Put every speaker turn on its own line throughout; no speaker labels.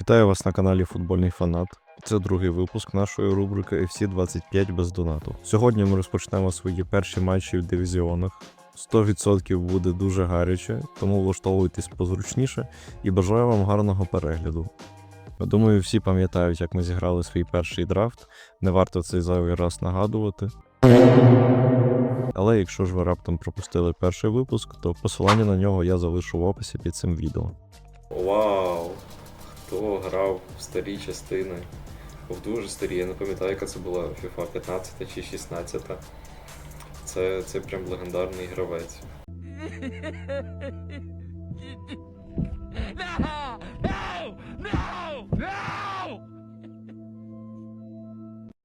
Вітаю вас на каналі Футбольний Фанат. Це другий випуск нашої рубрики FC 25 без донату. Сьогодні ми розпочнемо свої перші матчі в дивізіонах. 100% буде дуже гаряче, тому влаштовуйтесь позручніше і бажаю вам гарного перегляду. Думаю, всі пам'ятають, як ми зіграли свій перший драфт. Не варто цей зайвий раз нагадувати. Але якщо ж ви раптом пропустили перший випуск, то посилання на нього я залишу в описі під цим відео.
Вау! Хто грав в старі частини? В дуже старі, я не пам'ятаю, яка це була FIFA 15 чи 16. Це, це прям легендарний гравець.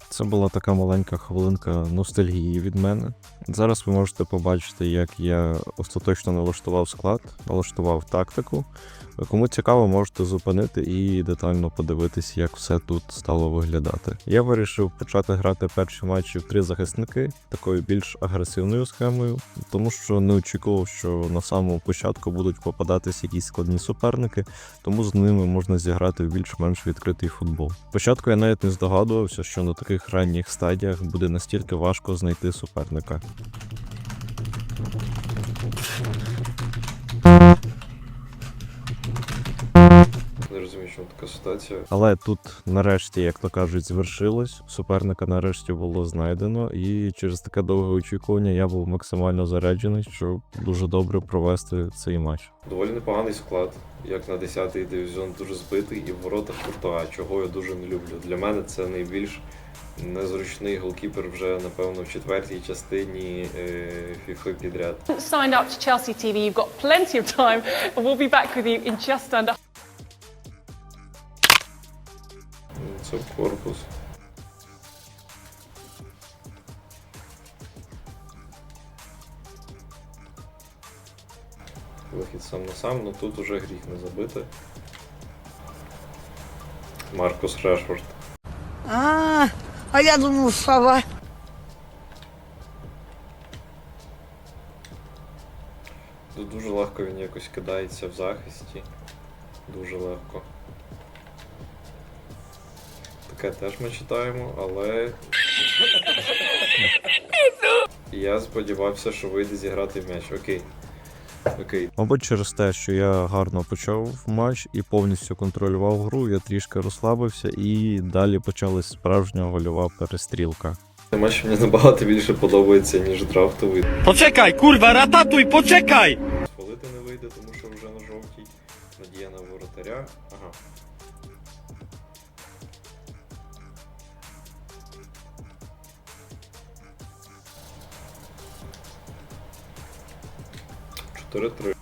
Це була така маленька хвилинка ностальгії від мене. Зараз ви можете побачити, як я остаточно налаштував склад, налаштував тактику. Кому цікаво, можете зупинити і детально подивитись, як все тут стало виглядати. Я вирішив почати грати перші матчі в три захисники такою більш агресивною схемою, тому що не очікував, що на самому початку будуть попадатись якісь складні суперники, тому з ними можна зіграти в більш-менш відкритий футбол. Спочатку я навіть не здогадувався, що на таких ранніх стадіях буде настільки важко знайти суперника. Mm-hmm.
Не розумію, чому така ситуація.
Але тут нарешті, як то кажуть, звершилось. Суперника нарешті було знайдено, і через таке довге очікування я був максимально заряджений, щоб дуже добре провести цей матч.
Доволі непоганий склад, як на 10-й дивізіон дуже збитий і в воротах Куртуа, чого я дуже не люблю. Для мене це найбільш незручний голкіпер вже, напевно, в четвертій частині е, підряд.
signed up to Chelsea TV, you've got plenty of time, we'll be back with you in just under
Це корпус. Вихід сам на сам, але тут уже гріх не забити. Маркус Решфорд.
А, а я думав, сова.
Тут дуже легко він якось кидається в захисті. Дуже легко. Таке теж ми читаємо, але. Я сподівався, що вийде зіграти в м'яч. Окей. Окей.
Мабуть, через те, що я гарно почав матч і повністю контролював гру, я трішки розслабився, і далі почалась справжня гольова перестрілка.
Цей матч мені набагато більше подобається, ніж драфтовий.
Poczekaj, kurwa, ratatuj, poczekaj!
Спалити не вийде, тому що вже на жовтій. Надія на воротаря. Ага. Чотири-три.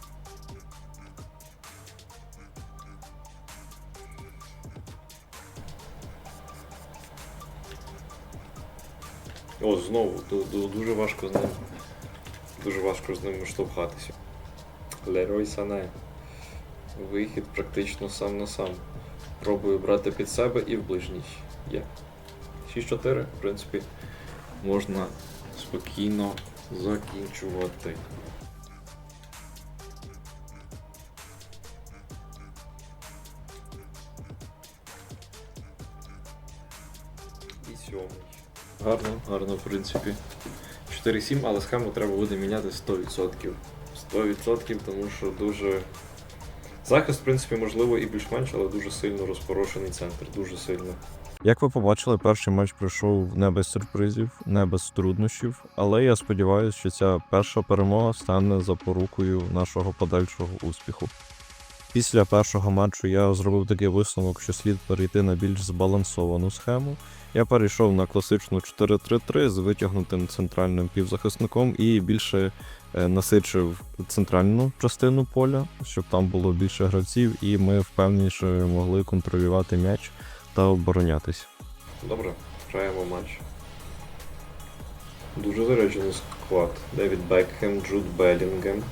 О, знову, ду- ду- дуже важко з ним. Дуже важко з ним штовхатися. Лерой Сане. Вихід практично сам на сам. Пробую брати під себе і в ближній. Є. 6-4, в принципі, можна спокійно закінчувати. Гарно, гарно, в принципі. 4-7, але схему треба буде міняти 100%. 100%, тому що дуже. Захист, в принципі, можливо, і більш-менш, але дуже сильно розпорошений центр. Дуже сильно.
Як ви побачили, перший матч пройшов не без сюрпризів, не без труднощів, але я сподіваюся, що ця перша перемога стане запорукою нашого подальшого успіху. Після першого матчу я зробив такий висновок, що слід перейти на більш збалансовану схему. Я перейшов на класичну 4-3-3 з витягнутим центральним півзахисником і більше е, насичив центральну частину поля, щоб там було більше гравців, і ми впевненіше могли контролювати м'яч та оборонятись.
Добре, граємо матч. Дуже заряджений склад. Девід Бекхем, Джуд Белінгем.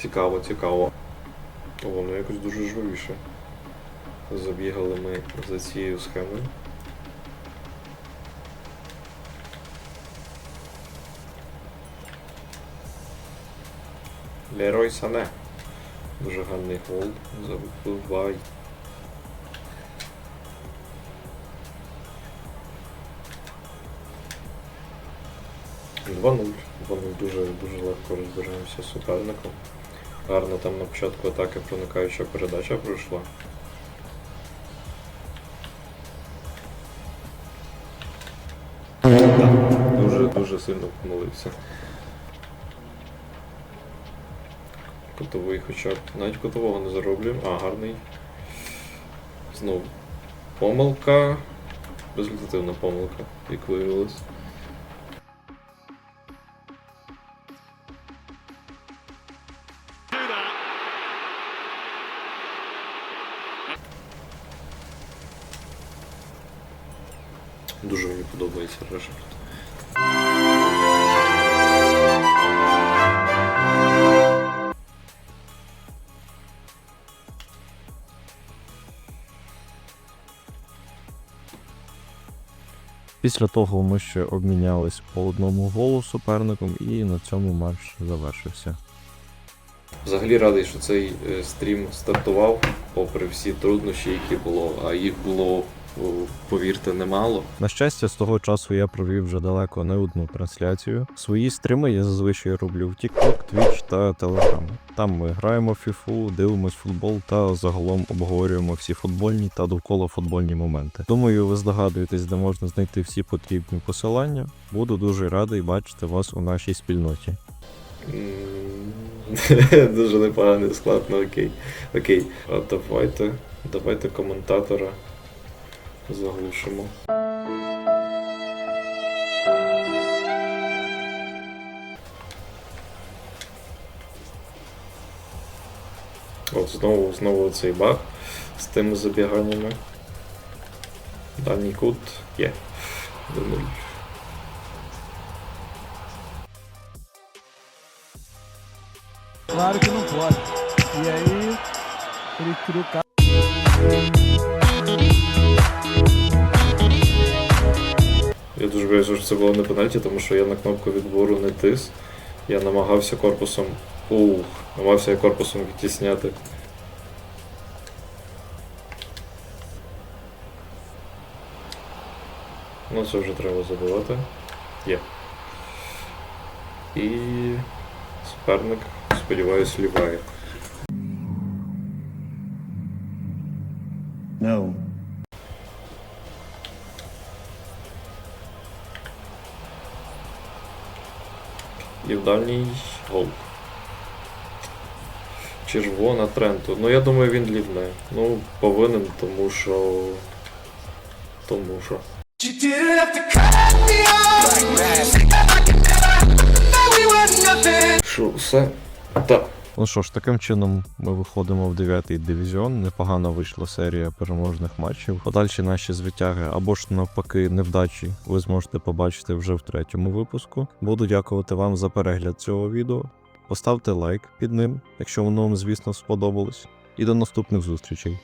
Цікаво, цікаво. Воно якось дуже живіше. Забігали ми за цією схемою. Лерой Сане. Дуже гарний гол. Забувай. Два нуль. Два нуль дуже дуже легко розбираємося з суперником. Гарно там на початку атаки проникаюча передача пройшла. Дуже, дуже сильно помилився. Котовий хоча б. Навіть котового не зароблюємо. А, гарний. Знову. Помилка. Результативна помилка, як виявилось. Дуже мені подобається решепт.
Після того ми ще обмінялись по одному голу суперником, і на цьому матч завершився.
Взагалі радий, що цей е, стрім стартував, попри всі труднощі, які було, а їх було, повірте, немало.
На щастя, з того часу я провів вже далеко не одну трансляцію. Свої стріми я зазвичай роблю в TikTok, Twitch та Telegram. Там ми граємо в FIFA, дивимось футбол та загалом обговорюємо всі футбольні та довкола футбольні моменти. Думаю, ви здогадуєтесь, де можна знайти всі потрібні посилання. Буду дуже радий бачити вас у нашій спільноті.
Дуже непоганий склад, ну окей. Окей. А давайте, давайте коментатора заглушимо. От знову, знову цей баг з тими забіганнями. Дальній кут є. До.
Claro que não pode. E aí, ele cria o cara.
Дуже боюся, що це було не пенальті, тому що я на кнопку відбору не тис. Я намагався корпусом. Ух, намагався я корпусом відтісняти. Ну, це вже треба забивати. Є. І суперник, сподіваюсь, ліває. Дальній гол. Червона Тренту. Ну я думаю він лівне. Ну, повинен, тому що. Тому що. Що, все? Так.
Ну що ж, таким чином ми виходимо в 9-й дивізіон. Непогано вийшла серія переможних матчів. Подальші наші звитяги або ж навпаки невдачі ви зможете побачити вже в третьому випуску. Буду дякувати вам за перегляд цього відео. Поставте лайк під ним, якщо воно вам, звісно, сподобалось. І до наступних зустрічей.